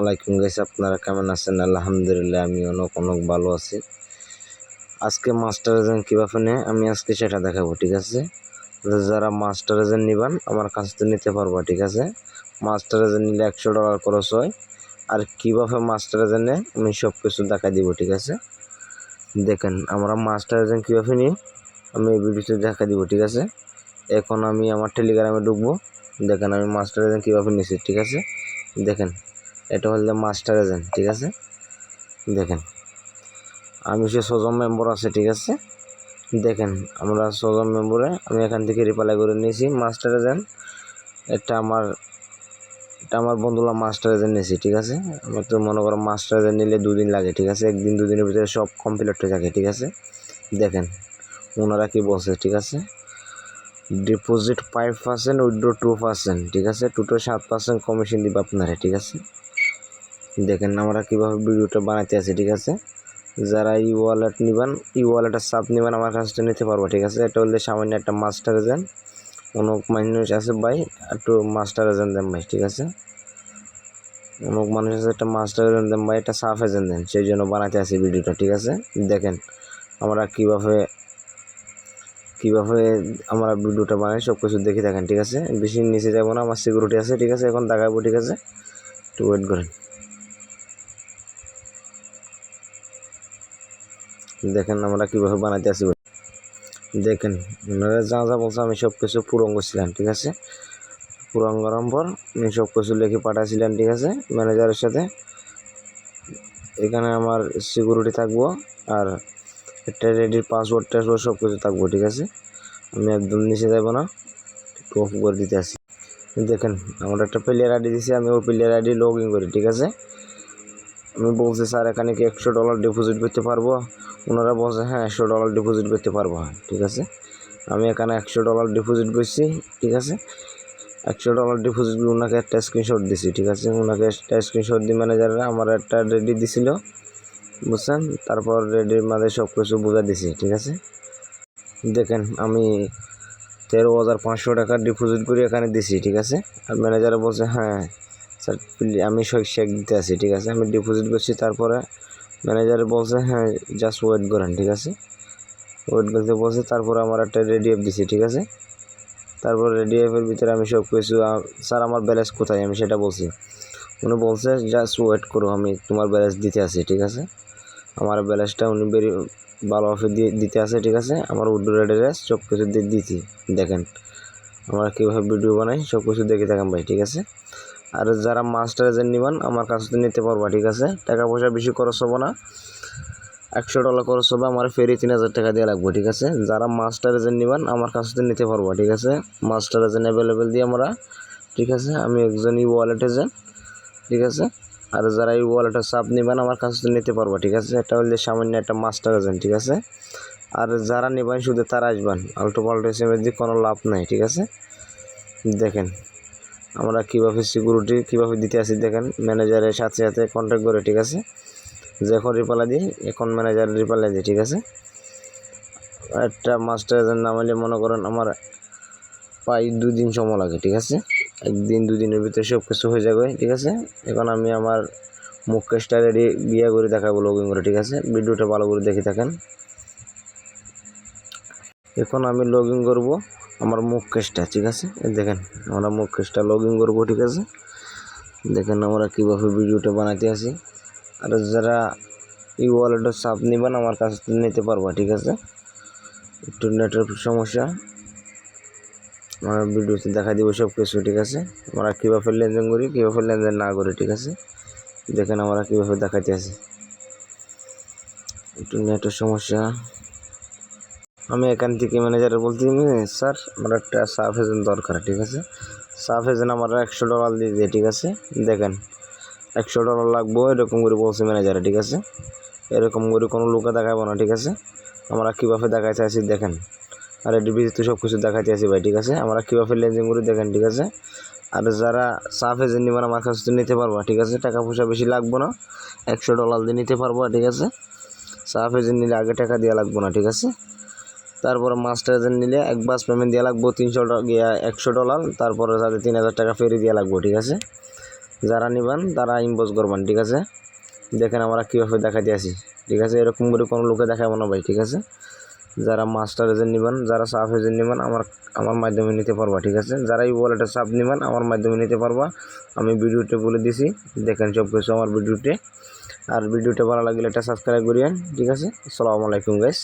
আলাইকুম গাইস আপনারা কেমন আছেন? আলহামদুলিল্লাহ আমি অনেক অনেক ভালো আছি। আজকে মাস্টার এজেন্ট কীভাবে নেয়? আমি আজকে সেটা দেখাবো, ঠিক আছে? যারা মাস্টার এজেন্ট নিবান, আমার কাছ থেকে নিতে পারব, ঠিক আছে? মাস্টার এজেন্ট নিলে একশো ডলার খরচ হয়। আর কীভাবে মাস্টার এজেন্ট নেয়? আমি সব কিছু দেখা দিব, ঠিক আছে? দেখেন, আমরা মাস্টার এজেন্ট কীভাবে নিই? আমি এই ভিডিওতে দেখা দিব, ঠিক আছে? এখন আমি আমার টেলিগ্রামে ঢুকবো। দেখেন, আমি মাস্টার এজেন্ট কীভাবে নিছি, ঠিক আছে? দেখেন এটা হলো মাস্টার এজেন্ট, ঠিক আছে? দেখেন, আমি সে ছজন মেম্বার আছে, ঠিক আছে? দেখেন, আমরা ছজন মেম্বরে, আমি এখান থেকে রিপ্লাই করে নিয়েছি, মাস্টার এজেন্ট, এটা আমার এটা আমার বন্ধুরা মাস্টার এজেন্ট নিয়েছি, ঠিক আছে? আমার তো মনে করো মাস্টার এজেন্ট নিলে দুদিন লাগে, ঠিক আছে? একদিন, দুদিনের ভিতরে সব কমপ্লিট হয়ে থাকে, ঠিক আছে? দেখেন, ওনারা কি বলছে, ঠিক আছে? Deposit five percent withdraw two percent ঠিক আছে? টোটাল সাত পার্সেন্ট কমিশন দিবে আপনারা, ঠিক আছে? দেখেন আমরা কীভাবে ভিডিওটা বানাতে আছি, ঠিক আছে? যারা ই ওয়ালেট নিবেন, ই ওয়ালেটের সাপ নিবেন, আমার কাছ থেকে নিতে পারব, ঠিক আছে? এটা হলে সামান্য একটা মাস্টার এজেন্ট, অনেক মানুষ আছে ভাই, একটু মাস্টার এজেন্ট দেন ভাই, ঠিক আছে? অনেক মানুষ আছে, একটা মাস্টার এজেন্ট দেন ভাই, একটা সাফ এজেন্ট দেন, সেই জন্য বানাতে আছি ভিডিওটা, ঠিক আছে? দেখেন, আমরা কীভাবে কীভাবে আমরা ভিডিওটা বানাই সব কিছু দেখে থাকেন ঠিক আছে? বেশি নিচে যাব না, আমার সিকিউরিটি আছে, ঠিক আছে? এখন দেখাবো, ঠিক আছে? একটু ওয়েট করেন। দেখেন আমরা কীভাবে বানাইতে আসি দেখেন ওনারা যা যা বলছে আমি সব কিছু পূরণ করছিলাম ঠিক আছে? পূরণ করার পর আমি সব কিছু লিখে পাঠাইছিলাম, ঠিক আছে? ম্যানেজারের সাথে। এখানে আমার সিকিউরিটি থাকব আর একটা রেডির পাসওয়ার্ড টাসওয়ার্ড সব কিছু থাকব, ঠিক আছে? আমি একদম নিচে যাব না, একটু অফ করে দিতে আসি দেখেন, আমার একটা প্লেয়ার আইডি দিছি, আমি ওই প্লেয়ার আইডি লগ ইন করি, ঠিক আছে? আমি বলছি, স্যার, এখানে কি একশো ডলার ডিপোজিট করতে পারব? ওনারা বলছে হ্যাঁ একশো ডলার ডিপোজিট করতে পারব। ঠিক আছে? আমি এখানে একশো ডলার ডিপোজিট করছি, ঠিক আছে? একশো ডলার ডিপোজিট ওনাকে একটা স্ক্রিনশট দিছি, ঠিক আছে? ওনাকে একটা স্ক্রিনশট দিয়ে ম্যানেজাররা আমার একটা রেডি দিছিল, বুঝছেন? তারপর রেডির মাঝে সব কিছু বুঝা দিছি, ঠিক আছে? দেখেন, আমি তেরো হাজার পাঁচশো টাকা ডিপোজিট করে এখানে দিছি, ঠিক আছে? আর ম্যানেজারে বলছে হ্যাঁ স্যার আমি শেক দিতে আছি, ঠিক আছে? আমি ডিপোজিট করছি, তারপরে ম্যানেজার বলছে হ্যাঁ জাস্ট ওয়েট করেন, ঠিক আছে? ওয়েট করতে বলছে, তারপরে আমার একটা রেডি অ্যাপ দিছি, ঠিক আছে? তারপর রেডি অ্যাপের ভিতরে আমি সব কিছু স্যার, আমার ব্যালেন্স কোথায়? আমি সেটা বলছি। উনি বলছে জাস্ট ওয়েট করো, আমি তোমার ব্যালেন্স দিতে আছি, ঠিক আছে? আমার ব্যালেন্সটা উনি বেরি ভালোভাবে দিয়ে দিতে আছে, ঠিক আছে? আমার উড্ডো অ্যাড্রেস সব কিছু দিয়ে দিছি, দেখেন। আমরা কীভাবে ভিডিও বানাই সব কিছু দেখে থাকেন ভাই, ঠিক আছে? আর যারা মাস্টার এজেন্ট নিবেন, আমার কাছ থেকে নিতে পারবা, ঠিক আছে? টাকা পয়সা বেশি খরচ হবে না। একশো ডলার খরচ হবে, আমার ফেরি তিন হাজার টাকা দিয়ে লাগবে, ঠিক আছে? যারা মাস্টার এজেন্ট নিবেন, আমার কাছ থেকে নিতে পারব, ঠিক আছে? মাস্টার এজেন্ট অ্যাভেলেবেল দিয়ে আমরা, ঠিক আছে? আমি একজন ই ওয়ালেট এজেন্ট ঠিক আছে? আর যারা এই ওয়ালেটের চাপ নেবেন, আমার কাছ থেকে নিতে পারব, ঠিক আছে? এটা হলে সামান্য একটা মাস্টার এজেন্ট ঠিক আছে? আর যারা নেবেন, শুধু তারা আসবেন। আল্টো পাল্টো এসএমের দিয়ে কোনো লাভ নাই, ঠিক আছে? দেখেন। আমরা কীভাবে সিকিউরিটি কীভাবে দিতে আসি দেখেন ম্যানেজারের সাথে সাথে কন্ট্যাক্ট করে, ঠিক আছে? যে এখন রিপালা দিই, এখন ম্যানেজার রিপালা দিই, ঠিক আছে? একটা মাস্টার নাম হলে মনে করেন আমার প্রায় দুই দিন সময় লাগে, ঠিক আছে? একদিন, দুদিনের ভিতরে সব কিছু হয়ে যাবে, ঠিক আছে? এখন আমি আমার মুখ কেসটা রেডি বিয়ে করে দেখাবো লগ করে, ঠিক আছে? ভিডিওটা ভালো করে দেখে থাকেন। এখন আমি লগ করব। আমার মুখ কেসটা, ঠিক আছে? দেখেন, আমরা মুখ কেসটা লগ ইন করব, ঠিক আছে? দেখেন আমরা কীভাবে ভিডিওটা বানাতে আসি আর যারা এই ওয়ালেটের চাপ নেবেন, আমার কাছ থেকে নিতে পারবা, ঠিক আছে? একটু নেটের সমস্যা। আমরা ভিডিওতে দেখা দিব সব কিছু ঠিক আছে? আমরা কীভাবে লেনদেন করি, কীভাবে লেনদেন না করি, ঠিক আছে? দেখেন আমরা কীভাবে দেখাতে আছি। একটু নেটের সমস্যা। আমি এখান থেকে ম্যানেজারে বলতে স্যার, আমার একটা সাফ এজেন্ট দরকার, ঠিক আছে? সাফ এজেন্ট আমার একশো ডলার দিয়ে দিয়ে, ঠিক আছে? দেখেন, একশো ডলার লাগবো, এরকম করে বলছে ম্যানেজারে ঠিক আছে? এরকম করে কোনো লোকে দেখাবো না, ঠিক আছে? আমরা কীভাবে দেখাইতে আছি দেখেন। আর এটির ভিতরে সব কিছু দেখাইতে আছি ভাই, ঠিক আছে? আমরা কীভাবে লেনদেন করে, দেখেন, ঠিক আছে? আর যারা সাফ এজেন্ট নেবেন আমার কাছ থেকে নিতে পারব, ঠিক আছে? টাকা পয়সা বেশি লাগবো না, একশো ডলার দিয়ে নিতে পারব, ঠিক আছে? সাফ এজেন্ট নিলে আগে টাকা দেওয়া লাগবো না, ঠিক আছে? তারপরে মাস্টার নিলে এক বাস পেমেন্ট দেওয়া লাগবো তিনশো গিয়া একশো ডলার তারপরে তাদের তিন হাজার টাকা ফেরি দেওয়া লাগবো, ঠিক আছে? যারা নিবেন, তারা ইনবক্স করবেন, ঠিক আছে? দেখেন আমরা কীভাবে দেখাতে আসি, ঠিক আছে? এরকম করে কোনো লোকে দেখাবো না ভাই, ঠিক আছে? যারা মাস্টার এজেন্ট নেবেন, যারা সাব এজেন্ট নেবেন, আমার আমার মাধ্যমে নিতে পারবা, ঠিক আছে? যারা এই ওয়ালেটের সাব নেবেন, আমার মাধ্যমে নিতে পারবা। আমি ভিডিওতে বলে দিছি, দেখেন সব কিছু আমার ভিডিওতে। আর ভিডিওটা ভালো লাগলে এটা সাবস্ক্রাইব করিয়েন, ঠিক আছে? আসসালামু আলাইকুম গাইস